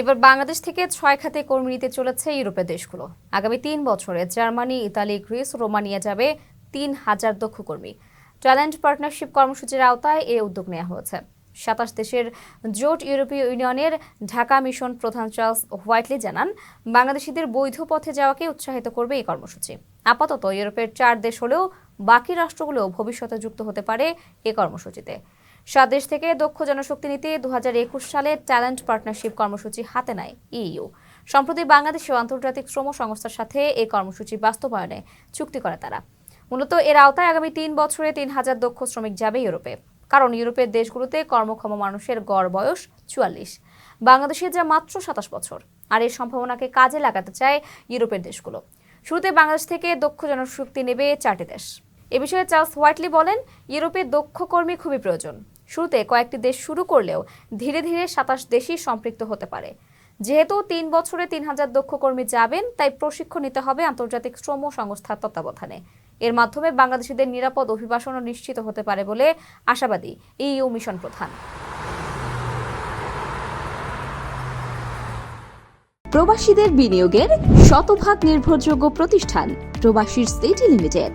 এবার বাংলাদেশ থেকে ছয় খাতে কর্মী নিতে চলেছে ইউরোপের দেশগুলো। আগামী তিন বছরে জার্মানি, ইতালি, গ্রিস, রোমানিয়া যাবে তিন হাজার দক্ষ কর্মী। ট্যালেন্ট পার্টনারশিপ কর্মসূচির আওতায় এ উদ্যোগ নেওয়া হয়েছে। সাতাশ দেশের জোট ইউরোপীয় ইউনিয়নের ঢাকা মিশন প্রধান চার্লস হোয়াইটলি জানান, বাংলাদেশিদের বৈধ পথে যাওয়াকে উৎসাহিত করবে এই কর্মসূচি। আপাতত ইউরোপের চার দেশ হলেও বাকি রাষ্ট্রগুলো ভবিষ্যতে যুক্ত হতে পারে এ কর্মসূচিতে। সাত দেশ থেকে দক্ষ জনশক্তি নিতে দু সালে ট্যালেন্ট পার্টনারশিপ কর্মসূচি হাতে নেয় ইইউ। সম্প্রতি বাংলাদেশ ও আন্তর্জাতিক শ্রম সংস্থার সাথে এই কর্মসূচি বাস্তবায়নে চুক্তি করে তারা। মূলত এর আওতায় আগামী তিন বছরে তিন হাজার দক্ষ শ্রমিক যাবে ইউরোপে, কারণ ইউরোপের দেশগুলোতে কর্মক্ষম মানুষের গড় বয়স চুয়াল্লিশ। বাংলাদেশে যা মাত্র সাতাশ বছর, আর এই সম্ভাবনাকে কাজে লাগাতে চায় ইউরোপের দেশগুলো। শুরুতে বাংলাদেশ থেকে দক্ষ জনশক্তি নেবে চারটি দেশ। এ বিষয়ে চার্লস হোয়াইটলি বলেন, ইউরোপে দক্ষ কর্মী খুবই প্রয়োজন। শুরুতে কয়েকটি দেশ শুরু করলেও ধীরে ধীরে সাতাশ দেশই সম্পৃক্ত হতে পারে। যেহেতু তিন বছরে তিন হাজার দক্ষ কর্মী যাবেন, তাই প্রশিক্ষণ নিতে হবে আন্তর্জাতিক শ্রম সংস্থার তত্ত্বাবধানে। এর মাধ্যমে বাংলাদেশিদের নিরাপদ অভিবাসনও নিশ্চিত হতে পারে বলে আশাবাদী ইইউ মিশন প্রধান। প্রবাসীদের বিনিয়োগের শতভাগ নির্ভরযোগ্য প্রতিষ্ঠান প্রবাসীর সিটি লিমিটেড।